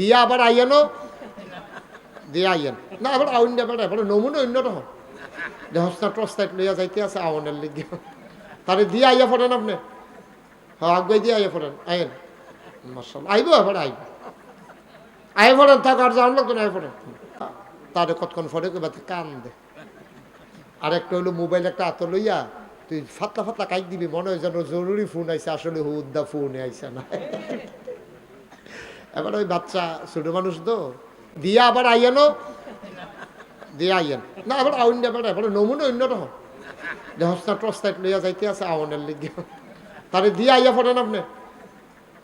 দিয়া আবার আইয়ানো? দিয়ে আইয়েন। না আবার আউন আবার এবার নমুনা অন্য রকম। দেহস্তা টস্তাইট লইয়া যাইতে আছে আউনের লিগে। তারে দিয়ে আইয়া পড়েন আপনি? হ্যাঁ আগে দিয়ে আইয়া পড়েন আইয়েন। মাসাল আইব এবার, আইব। আই পড়েন থাক, আর জান না আই পড়েন তারে কতক্ষণ ফরে কইবা কান দে। আর একটা হলো মোবাইল, একটা হাতে লইয়া, তুই ফাতলা ফাতলা কাইক দিবি, মনে হয় যেন জরুরি ফোন আইছে, আসলে হুদ্দা ফোন আইছে না। এবার ওই বাচ্চা ছোট মানুষ তো। দিয়া আবার আইয়ানো দিয়ে আইয়েন। না, আবার আউন এবার এবার নমুনা অন্য রকম দেহস্তা টস্তাইট লইয়া যাইতে আছে আউনের লিগে। তারে দিয়ে আইয়া পড়েন আপনি।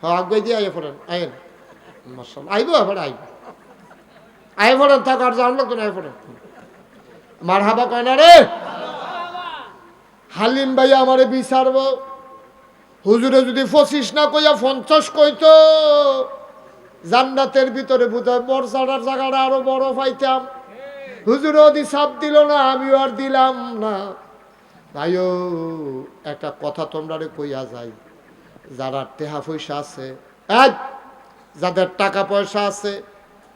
হ্যাঁ আগে দিয়ে আইয়া পড়েন আইন মাসাল আইব এবার আইব আই পড়েন থাক আর লাগতো না আই পড়েন মার হাবা কয় না রে হালিম ভাই আমারে বিচারব হুজুরে যদি পঁচিশ না কইয়া পঞ্চাশ কইতো। জান্নাতের ভিতরে বোধহয় মর্যাদার জায়গাটা আরও বড় পাইতাম। হুজুর ওদি সাপ দিল না, আমিও আর দিলাম না। তাইও একটা কথা তোমরা কইয়া যাই। যারা টেহা পয়সা আছে এক যাদের টাকা পয়সা আছে,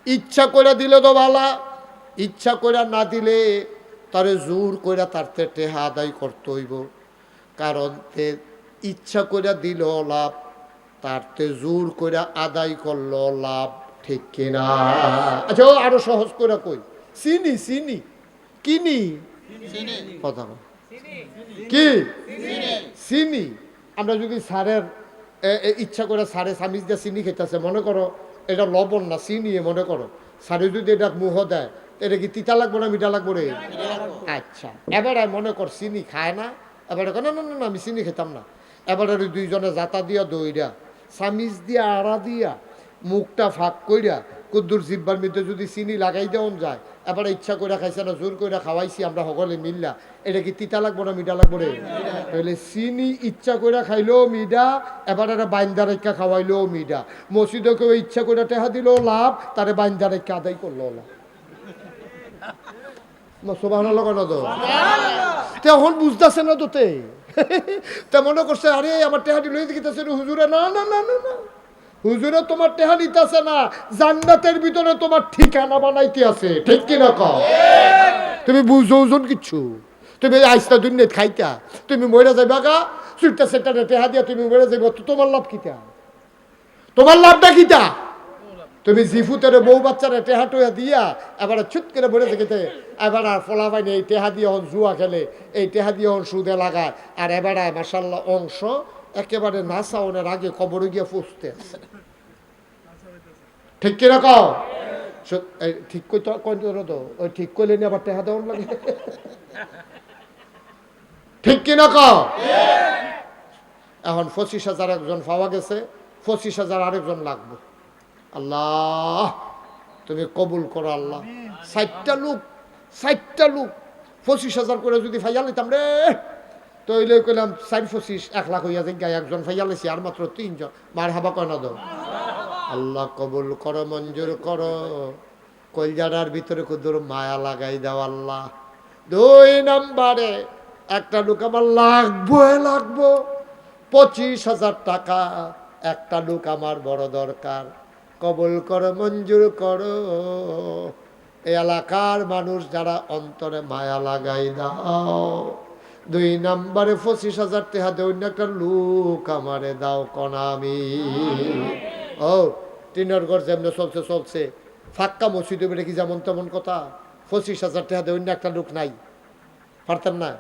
ইচ্ছা করে দিলে তো ভালা ইচ্ছা করে না দিলে তারে জোর করে তারতে টেহা আদায় করতে হইব। কারণ তে ইচ্ছা করে দিল লাভ তারতে জোর করে আদায় করল লাভ ঠিক কিনা? আচ্ছা আরও সহজ করে কই। চিনি চিনি। কিনি? কথা কি? চিনি। আমরা যদি সারের ইচ্ছা করে সারে সামিজ দিয়ে চিনি খেতেছে মনে করো এটা লবণ না চিনি মনে করো। সারে যদি এটা মুহ দেয় এটা কি তিতা লাগবো না মিঠা লাগবো রে? আচ্ছা। এবারে মনে কর চিনি খায় না এবারে না না না আমি চিনি খেতাম না। এবারে দুইজনে জাতা দিয়া দইরা সামিজ দিয়া আড়া দিয়া মুখটা ফাঁক কইরা কুদ্দুর জিব্বার মধ্যে যদি চিনি লাগাই দেওয়ান যায় এবারে ইচ্ছা করে খাইছে না জোর করে খাওয়াইছি আমরা সকলে মিললা। এটা কি তিতা লাগবো না মিঠা লাগবো রে? তাহলে চিনি ইচ্ছা করে খাইলেও মিডা এবার একটা বাইন্দা রেখা খাওয়াইলেও মিডা মসজিদে কেউ ইচ্ছা করে টেহা দিলেও লাভ তারে বাইন্দা রেখা আদায় করল লাভ। সোবাহ লাগানো তো? তখন বুঝতেছে না তোতে তা? মনে করছে, আরে, আমার টেহাটি লই দিতেছে হুজুরে। না না না না না। হুজুরে তোমার টেহা নিতেছে না, জান্নাতের ভিতরে তোমার ঠিকানা বানাইতে আছে। ঠিক কিনা কও? তুমি বুঝো ওজন কিচ্ছু? তুমি আইসটা দুনিয়া খাইতা, তুমি মরে যাইবা গা চুটটা সেটা টেহা দিয়া তুমি মরে যাইবা, তো তোমার লাভ কিতা? তোমার লাভটা কিতা? তুমি জিফুতের বউ বাচ্চারা টেহা টোয়া দিয়া এবার ছুট করে বলে দেখিতে এবার আর ফলা পাইনি এই টেহা দিয়ে হন জুয়া খেলে, এই টেহা দিয়ে হন সুদে লাগায়। আর এবার মাসাল্লাহ অংশ একেবারে না চাওনের আগে কবরে গিয়ে ফুসতে। আছে ঠিক এই ঠিক কই তো কই তো ওই ঠিক কইলে নি আবার টেহা দেওয়ার লাগে? ঠিক কিনা কও? এখন পঁচিশ হাজার একজন পাওয়া গেছে, পঁচিশ হাজার আরেকজন লাগবে। আল্লাহ, তুমি কবুল করো আল্লাহ। ষাটটা লোক ষাটটা লোক, পঁচিশ হাজার করে যদি ফাইয়া নিতাম রে। তো ওইলে কইলাম, চার পঁচিশ, এক লাখ হইয়া যে গায়ে একজন ফাইয়া লেছি আর মাত্র তিনজন। মার হাবা কয় না আল্লাহ কবুল করো, মঞ্জুর করো। কলজারার ভিতরে কুদুর মায়া লাগাই দাও আল্লাহ। দুই নাম্বারে, একটা লোক আমার লাগবো লাগবো। পঁচিশ হাজার টাকা, একটা লোক আমার বড় দরকার। কবল করো, মঞ্জুর করো। এই এলাকার মানুষ যারা অন্তরে মায়া লাগাই দাও। দুই নাম্বারে পঁচিশ হাজার দেও অন্য একটা লুক আমারে দাও, কনামি। ও, টিনের ঘর যেমন চলছে চলছে। ফাক্কা মসজিদে বেড়ে কি যেমন তেমন কথা? পঁচিশ হাজার দেও অন্য একটা লুক নাই। পারতাম না?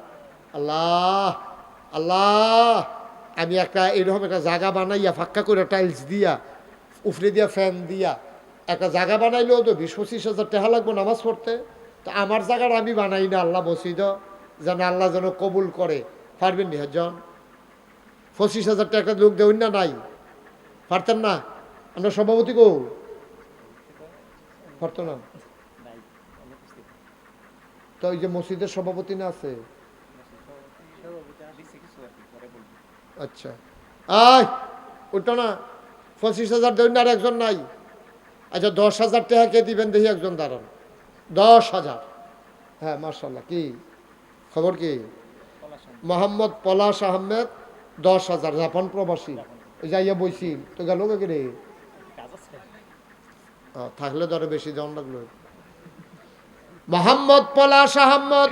আল্লাহ আল্লাহ, আমি একটা এরকম একটা জায়গা বানাইয়া ফাক্কা করে টাইলস দিয়া উফরে দিয়া ফ্যান দিয়া একটা জায়গা বানাইলেও তো বিশ পঁচিশ হাজার টাকা লাগবো নামাজ পড়তে। তো আমার জায়গাটা আমি বানাই না আল্লাহ মসজিদ যেন আল্লাহ যেন কবুল করে। পারবেন নি পঁচিশ হাজার টাকা লোক দেউন না নাই? পারতেন না? আমরা সভাপতি কো? পারতো না? তো ওই যে মসজিদের সভাপতি না আছে? আচ্ছা। আয় ওটা না। পঁচিশ হাজার দেবেন আর একজন নাই। আচ্ছা দশ হাজার টাকা কে দিবেন দেখি একজন দাঁড়ান। দশ হাজার। হ্যাঁ মার্শাল্লাহ কি? খবর কি? মোহাম্মদ পলাশ আহমেদ, দশ হাজার। জাপান প্রবাসী। যাইয়া বইছি, তো গেল রে? থাকলে ধরে বেশি জন লাগল। মোহাম্মদ পলাশ আহমদ,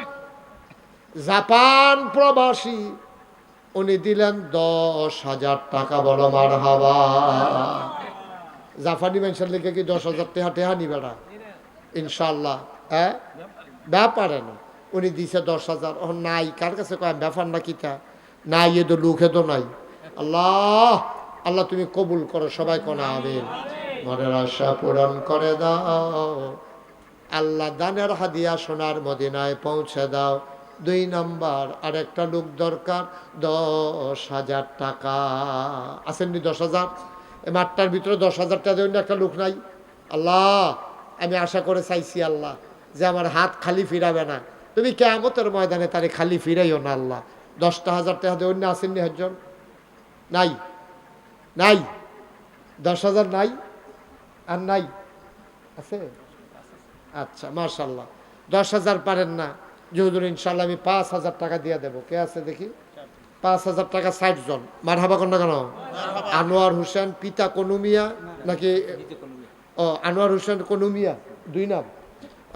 জাপান প্রবাসী। উনি দিলেন দশ হাজার টাকা, বলো মার হাবা জাপানি মানুষের লিখে কি দশ হাজার টেহা টেহা নিবে না? ইনশাল্লাহ হ্যাঁ ব্যাপারে না। উনি দিছে দশ হাজার। ও নাই। কার কাছে কয়? ব্যাপার না কিতা নাই, এ তো লুখে তো নাই। আল্লাহ আল্লাহ তুমি কবুল করো, সবাই কোনা আমিন। মনের আশা পূরণ করে দাও। আল্লাহ দানের হাদিয়া সোনার মদিনায় পৌঁছে দাও। দুই নাম্বার আর একটা লোক দরকার, দশ হাজার টাকা। আসেননি দশ হাজার? মাঠটার ভিতরে দশ হাজার টাকা দেবেন একটা লোক নাই। আল্লাহ, আমি আশা করে চাইছি আল্লাহ যে আমার হাত খালি ফিরাবে না। তুমি কেমতের ময়দানে তারে খালি ফিরাইও না আল্লাহ। দশটা হাজার টাকা দেবেন না আসেননি একজন? নাই। নাই। দশ হাজার নাই আর নাই। আছে? আচ্ছা মার্শাল্লাহ দশ হাজার পারেন না। যেহুদুর ইনশাল্লাহ আমি পাঁচ হাজার টাকা দিয়ে দেবো। কে আছে দেখি? পাঁচ হাজার টাকা ষাট জন। মার হাবা কন্যা কেন? আনোয়ার হোসেন, পিতা কনুমিয়া নাকি? ও, আনোয়ার হোসেন কনুমিয়া, দুই নাম।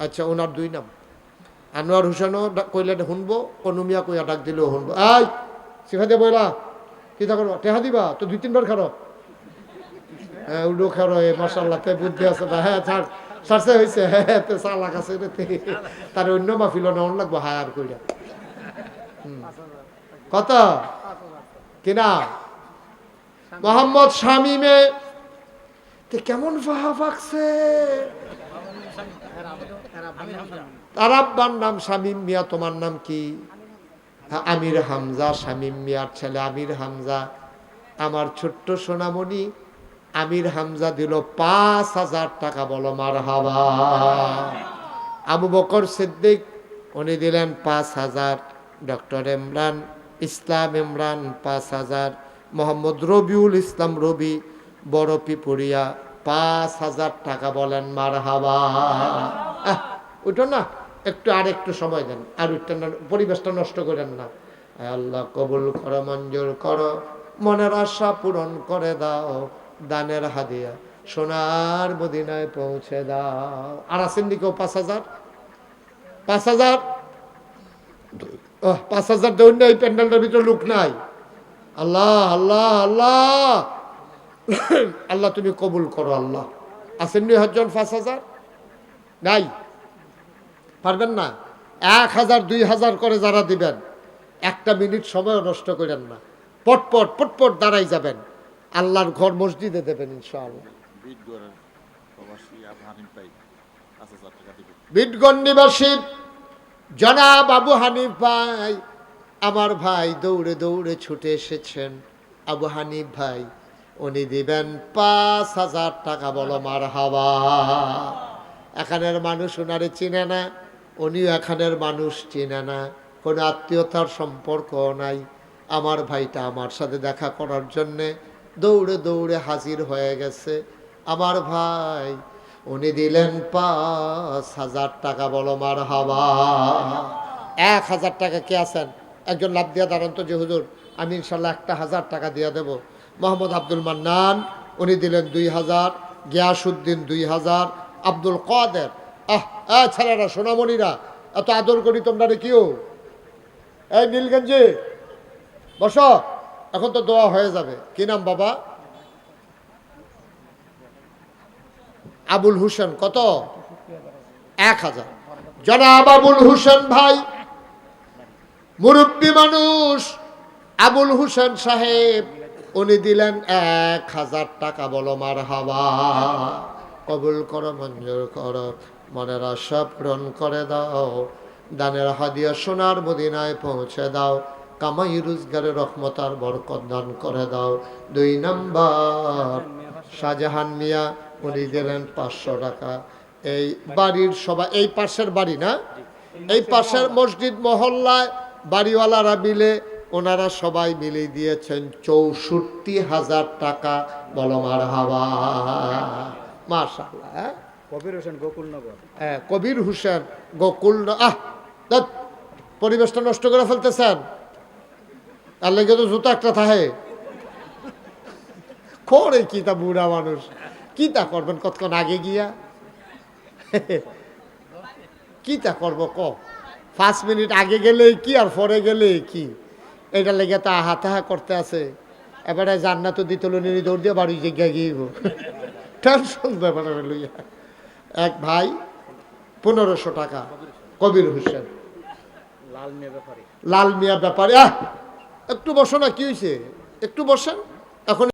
আচ্ছা ওনার দুই নাম। আনোয়ার হোসেনও কইলে শুনব কনুমিয়া কইয়া ডাক দিলেও শুনব আই দিয়ে বইলা কি তা করব? টেহা দিবা? তো দুই তিনবার খারো। হ্যাঁ উডো খারো এ মাসাল্লাহ তে বুদ্ধি আছে হ্যাঁ ছাড়। ছাড়ছে হয়েছে হ্যাঁ তে চালাক আছে তার অন্য মাফিল না অন্য লাগবো হায়ার কইরা। কত? কিনা? মোহাম্মদ শামিমে। কেমন ফাহা ফাকছে? তার নাম শামিম মিয়া তোমার নাম কি? হ্যাঁ, আমির হামজা শামিম মিয়ার ছেলে আমির হামজা। আমার ছোট্ট সোনামণি আমির হামজা দিল পাঁচ হাজার টাকা, বলো মার হাবা আবু বকর সিদ্দিক, উনি দিলেন পাঁচ হাজার। ডক্টর ইমরান, ইসলাম ইমরান পাঁচ হাজার। মোহাম্মদ রবিউল ইসলাম রবি, বড় পিপুরিয়া পাঁচ হাজার টাকা বলেন মার হাবা ওইটা না, একটু আর একটু সময় দেন, আর ওইটা পরিবেশটা নষ্ট করেন না। আল্লাহ কবুল করো, মঞ্জুর করো, মনের আশা পূরণ করে দাও। দানের হাদিয়া, সোনার মদিনায় পৌঁছে দাও। আর আসেন নি কেউ পাঁচ হাজার? পাঁচ হাজার? পাঁচ হাজার দেউন না এই প্যান্ডেলটার ভিতরে লোক নাই। আল্লাহ আল্লাহ আল্লাহ। আল্লাহ, তুমি কবুল করো আল্লাহ। আসেন নি হজন পাঁচ হাজার? নাই। পারবেন না? এক হাজার, দুই হাজার করে যারা দিবেন, একটা মিনিট সময় নষ্ট করেন না। পটপট পটপট দাঁড়াই যাবেন। আল্লাহর ঘর মসজিদে দেবেন ইনশাআল্লাহ। নিবাসী জনাব আবু হানিফ ভাই আমার ভাই দৌড়ে দৌড়ে ছুটে এসেছেন। আবু হানিফ ভাই উনি দিবেন পাঁচ হাজার টাকা বলো মার হাওয়া এখানের মানুষ ওনারে চিনে না উনিও এখানের মানুষ চিনে না। কোনো আত্মীয়তার সম্পর্ক নাই। আমার ভাইটা আমার সাথে দেখা করার জন্যে দৌড়ে দৌড়ে হাজির হয়ে গেছে। আমার ভাই, উনি দিলেন পাঁচ হাজার টাকা বলো মার হাওয়া এক হাজার টাকা কে আছেন? একজন লাভ দিয়া দাঁড়ান তো যে হুজুর, আমি ইনশাল্লাহ একটা হাজার টাকা দিয়ে দেব। মোহাম্মদ আব্দুল মান্নান, উনি দিলেন দুই হাজার গিয়াসুদ্দিন দুই হাজার, আব্দুল কাদের। আহ আহ ছেলেরা, সোনামণিরা, এত আদর করি তোমরা রে কিও এই নীলগঞ্জে, বস। এখন তো দোয়া হয়ে যাবে। কি নাম বাবা? আবুল হোসেন, কত? এক হাজার। জনাব আবুল হোসেন ভাই, মুরব্বী মানুষ, আবুল হোসেন সাহেব, উনি দিলেন এক হাজার টাকা। বলো মার হাওয়া কবুল করো, মঞ্জুর করো, মনের আশা পূরণ করে দাও। দানের হাদিয়া সোনার মদিনায় পৌঁছে দাও। কামাই রোজগারের রহমতার বরকত দান করে দাও। দুই নাম্বার শাহজাহান মিয়া উনি দিলেন পাঁচশো টাকা। এই বাড়ির সবাই এই পাশের বাড়ি না? এই পাশের মসজিদ মহল্লায় বাড়িওয়ালারা মিলে ওনারা সবাই মিলে দিয়েছেন চৌষট্টি হাজার টাকা বলমার হাওয়া। মাশাল্লাহ হ্যাঁ? কবির হোসেন গোকুলনগর। হ্যাঁ, কবির হোসেন গোকুল আহ পরিবেশটা নষ্ট করে ফেলতেছেন। তার লেগে তো জুতো একটা থাহে করে কি তা বুড়া মানুষ? কি তা করবেন কতক্ষণ আগে গিয়া? কি তা করব ক? পাঁচ মিনিট আগে গেলে কি আর পরে গেলে কি? এটা লেগে তা হাতাহা করতে আছে। এবারে জান্নাত দিতল নিয়ে দৌড় দিয়ে বাড়ি জায়গা গিয়ে গো টেনশন ব্যাপারে লইয়া। এক ভাই পনেরোশো টাকা কবির হোসেন। লাল মিয়া ব্যাপারে আহ! একটু বসো না কি হয়েছে একটু বসেন। এখন